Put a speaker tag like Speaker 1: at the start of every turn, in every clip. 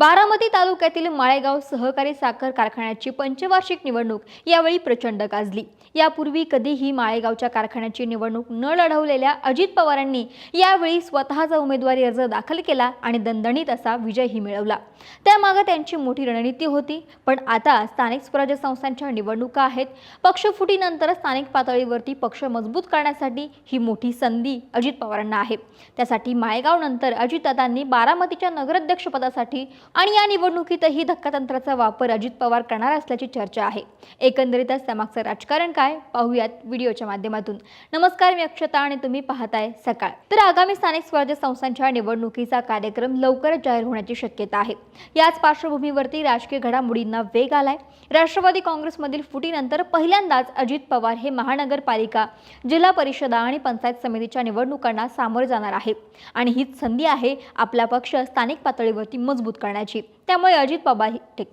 Speaker 1: बारामती तालुक्यातील माळेगाव सहकारी साखर कारखान्याची पंचवार्षिक निवडणूक यावेळी प्रचंड गाजली. यापूर्वी कधीही माळेगावच्या कारखान्याची निवडणूक न लढवलेल्या अजित पवारांनी यावेळी स्वतःचा उमेदवारी अर्ज दाखल केला आणि दणदणीत असा विजयही मिळवला. त्यामागे त्यांची मोठी रणनीती होती पण आता स्थानिक स्वराज्य संस्थांच्या निवडणुका आहेत. पक्षफुटीनंतर स्थानिक पातळीवरती पक्ष मजबूत करण्यासाठी ही मोठी संधी अजित पवारांना आहे. त्यासाठी माळेगाव नंतर अजितदादांनी बारामतीच्या नगराध्यक्षपदासाठी आणि या निवडणुकीतही धक्कातंत्राचा वापर अजित पवार करणार असल्याची चर्चा आहे. एकंदरीतच त्यामागचं राजकारण काय पाहूयात व्हिडिओच्या माध्यमातून. नमस्कार मी अक्षता आणि तुम्ही पाहताय सकाळ. तर आगामी स्थानिक स्वराज्य संस्थांच्या निवडणुकीचा कार्यक्रम लवकरच जाहीर होण्याची शक्यता आहे. याच पार्श्वभूमीवरती राजकीय घडामोडींना वेग आलाय. राष्ट्रवादी काँग्रेसमधील फुटीनंतर पहिल्यांदाच अजित पवार हे महानगरपालिका जिल्हा परिषदा आणि पंचायत समितीच्या निवडणुकांना सामोरे जाणार आहे. आणि हीच संधी आहे आपला पक्ष स्थानिक पातळीवरती मजबूत करण्याची त्यामुळे अजित पवार हे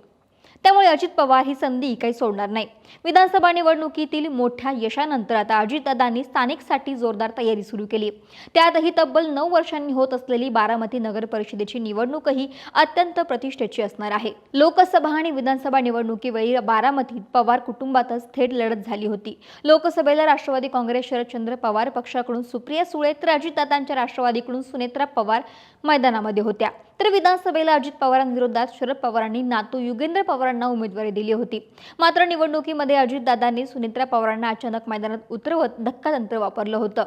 Speaker 1: त्यामुळे अजित पवार ही संधी काही सोडणार नाही. विधानसभा निवडणुकीतील मोठ्या यशानंतर आता अजितदादांनी स्थानिकसाठी जोरदार तयारी सुरू केली. त्यातही तब्बल नऊ वर्षांनी होत असलेली बारामती नगर परिषदेची निवडणूकही अत्यंत प्रतिष्ठेची असणार आहे. लोकसभा आणि विधानसभा निवडणुकीवेळी बारामतीत पवार कुटुंबातच थेट लढत झाली होती. लोकसभेला राष्ट्रवादी काँग्रेस शरदचंद्र पवार पक्षाकडून सुप्रिया सुळे तर अजितदादांच्या राष्ट्रवादीकडून सुनेत्रा पवार मैदानामध्ये होत्या. तर विधानसभेला अजित पवारांविरोधात शरद पवारांनी नातू युगेंद्र पवार पवारांना उमेदवारी दिली होती. मात्र निवडणुकीमध्ये अजितदादांनी सुनेत्रा पवारांना अचानक मैदानात उतरवत धक्कातंत्र वापरलं होतं.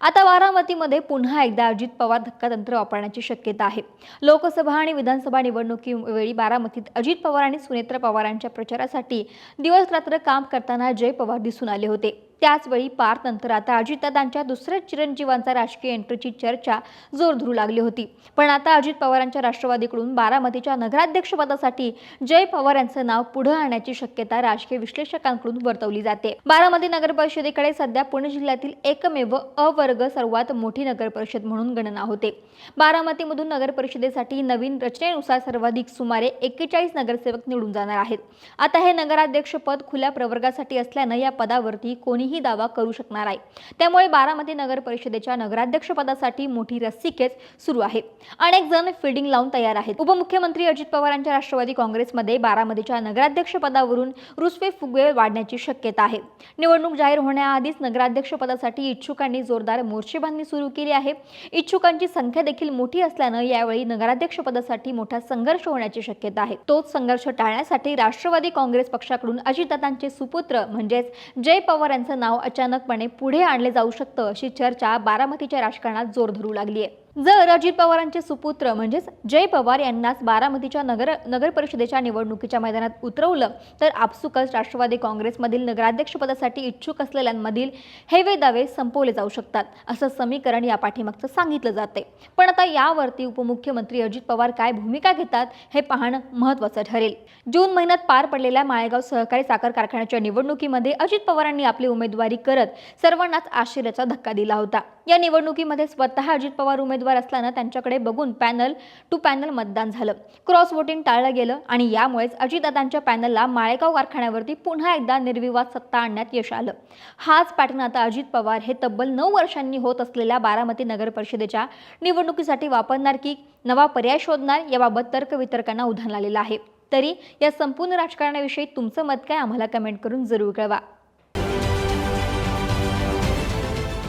Speaker 1: आता बारामतीमध्ये पुन्हा एकदा अजित पवार धक्कातंत्र वापरण्याची शक्यता आहे. लोकसभा आणि विधानसभा निवडणुकीवेळी बारामतीत अजित पवार आणि सुनेत्रा पवारांच्या प्रचारासाठी दिवस रात्र काम करताना जय पवार दिसून आले होते. त्याचवेळी पार्थ नंतर आता अजितदादांच्या दुसऱ्या चिरंजीवांचा राजकीय एंट्रीची चर्चा जोर धरू लागली होती. पण आता अजित पवारांच्या राष्ट्रवादीकडून बारामतीच्या नगराध्यक्षपदासाठी जय पवार यांचं नाव पुढे आणण्याची शक्यता राजकीय विश्लेषकांकडून वर्तवली जाते. बारामती नगर परिषदेकडे सध्या पुणे जिल्ह्यातील एकमेव अवर्ग सर्वात मोठी नगर परिषद म्हणून गणना होते. बारामतीमधून नगर परिषदेसाठी नवीन रचनेनुसार सर्वाधिक सुमारे एक्केचाळीस नगरसेवक निवडून जाणार आहेत. आता हे नगराध्यक्षपद खुल्या प्रवर्गासाठी असल्यानं या पदावरती कोणीही दावा करू शकणार आहे. त्यामुळे बारामती नगर परिषदेच्या नगराध्यक्षपदासाठी मोठी रस्सीखेच सुरू आहे. अनेक जण फिल्डिंग लावून तयार आहेत. उपमुख्यमंत्री अजित पवारांच्या राष्ट्रवादी काँग्रेसमध्ये बारामतीच्या नगराध्यक्षपदावरून रुसवे फुगवे वाढण्याची शक्यता आहे. निवडणूक जाहीर होण्याआधीच नगराध्यक्षपदासाठी इच्छुकांनी जोरदार मोर्चेबांधणी सुरू केली आहे. इच्छुकांची संख्या देखील मोठी असल्यानं यावेळी नगराध्यक्षपदासाठी मोठा संघर्ष होण्याची शक्यता आहे. तोच संघर्ष टाळण्यासाठी राष्ट्रवादी काँग्रेस पक्षाकडून अजितदादांचे सुपुत्र म्हणजेच जय पवार यांचं नाव अचानकपणे पुढे आणले जाऊ शकतं अशी चर्चा बारामतीच्या राजकारणात जोर धरू लागली आहे. जर अजित पवारांचे सुपुत्र म्हणजेच जय पवार यांनाच बारामतीच्या नगर नगर परिषदेच्या निवडणुकीच्या मैदानात उतरवलं तर आपसुकच राष्ट्रवादी काँग्रेसमधील नगराध्यक्षपदासाठी इच्छुक असलेल्यांमधील हेवे दावे संपवले जाऊ शकतात असं समीकरण या पाठीमागचं सांगितलं जाते पण आता यावरती उपमुख्यमंत्री अजित पवार काय भूमिका घेतात हे पाहणं महत्त्वाचं ठरेल. जून महिन्यात पार पडलेल्या माळेगाव सहकारी साखर कारखान्याच्या निवडणुकीमध्ये अजित पवारांनी आपली उमेदवारी करत सर्वांनाच आश्चर्याचा धक्का दिला होता. या निवडणुकीमध्ये स्वतः अजित पवार उमेदवार असल्यानं त्यांच्याकडे बघून पॅनल टू पॅनल मतदान झालं. क्रॉस वोटिंग टाळलं गेलं आणि यामुळेच अजितदादांच्या पॅनलला माळेगाव कारखान्यावरती पुन्हा एकदा निर्विवाद सत्ता आणण्यात यश आलं. हाच पॅटर्न आता अजित पवार हे तब्बल नऊ वर्षांनी होत असलेल्या बारामती नगर परिषदेच्या निवडणुकीसाठी वापरणार की नवा पर्याय शोधणार याबाबत तर्कवितर्कांना उधाण आलेलं आहे. तरी या संपूर्ण राजकारणाविषयी तुमचं मत काय? आम्हाला कमेंट करून जरूर कळवा.